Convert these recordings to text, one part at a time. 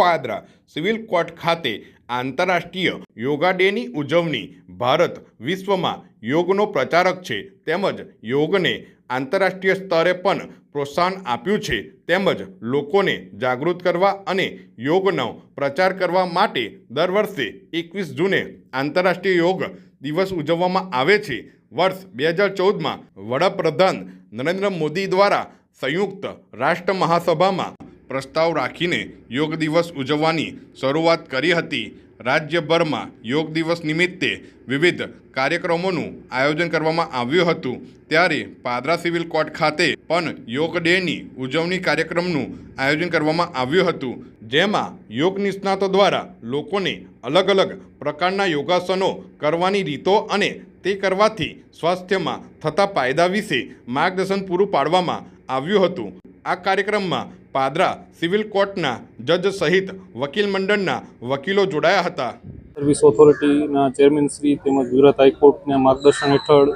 Padra civil court ખાતે આંતરરાષ્ટ્રીય યોગા ડેની ઉજવણી. ભારત વિશ્વમાં યોગનો પ્રચારક છે. તેમજ યોગને આંતરરાષ્ટ્રીય સ્તરે પણ પ્રોત્સાહન આપ્યું છે. તેમજ લોકોને જાગૃત કરવા અને યોગનો પ્રચાર કરવા માટે દર વર્ષે એકવીસ જૂને આંતરરાષ્ટ્રીય યોગ દિવસ ઉજવવામાં આવે છે. વર્ષ બે હજાર ચૌદમાં વડાપ્રધાન નરેન્દ્ર મોદી દ્વારા સંયુક્ત રાષ્ટ્ર મહાસભામાં પ્રસ્તાવ રાખીને યોગ દિવસ ઉજવવાની શરૂઆત કરી હતી. રાજ્યભરમાં યોગ દિવસ નિમિત્તે વિવિધ કાર્યક્રમોનું આયોજન કરવામાં આવ્યું હતું. ત્યારે પાદરા સિવિલ કોર્ટ ખાતે પણ યોગ ડેની ઉજવણી કાર્યક્રમનું આયોજન કરવામાં આવ્યું હતું. જેમાં યોગ નિષ્ણાતો દ્વારા લોકોને અલગ અલગ પ્રકારના યોગાસનો કરવાની રીતો અને તે કરવાથી સ્વાસ્થ્યમાં થતા ફાયદા વિશે માર્ગદર્શન પૂરું પાડવામાં આવ્યું હતું. આ કાર્યક્રમમાં પાદરા સિવિલ કોર્ટના જજ સહિત વકીલ મંડળના વકીલો જોડાયા હતા. સર્વિસ ઓથોરિટીના ચેરમેન શ્રી તેમજ ગુજરાત હાઈકોર્ટના માર્ગદર્શન હેઠળ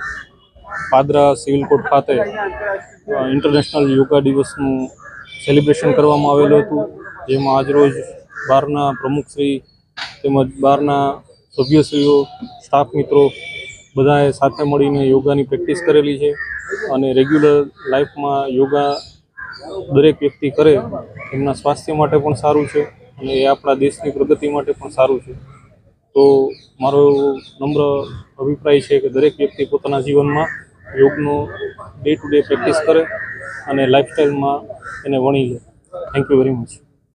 પાદરા સિવિલ કોર્ટ ખાતે ઇન્ટરનેશનલ યોગા દિવસનું સેલિબ્રેશન કરવામાં આવેલું હતું. જેમાં આજરોજ બહારના પ્રમુખશ્રી તેમજ બહારના સભ્યશ્રીઓ સ્ટાફ મિત્રો બધાએ સાથે મળીને યોગાની પ્રેક્ટિસ કરેલી છે. અને રેગ્યુલર લાઈફમાં યોગા દરેક વ્યક્તિ કરે, એમના સ્વાસ્થ્ય માટે પણ સારું છે અને એ આપણા દેશની પ્રગતિ માટે પણ સારું છે. તો મારો નમ્ર અભિપ્રાય છે કે દરેક વ્યક્તિ પોતાના જીવનમાં યોગનો ડે ટુ ડે પ્રેક્ટિસ કરે અને લાઈફસ્ટાઈલમાં એને વણી લે. Thank you very much